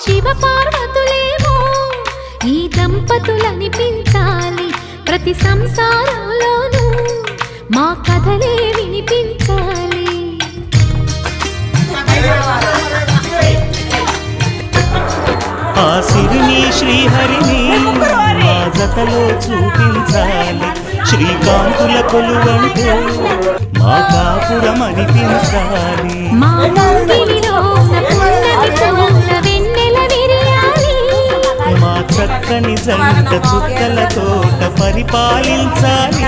శివ పార్వతులేమో ఈ దంపతులనిపించాలి ప్రతి సంసారంలోనూ. మా కథలే వినిపించాలి. ఆ సిరిని శ్రీహరిని మా జతలో చూపించాలి. శ్రీకాంతుల కొలువంటే మా కాపురం అనిపించాలి చక్కని జంట చుక్కల తోట పరిపాలించాలి.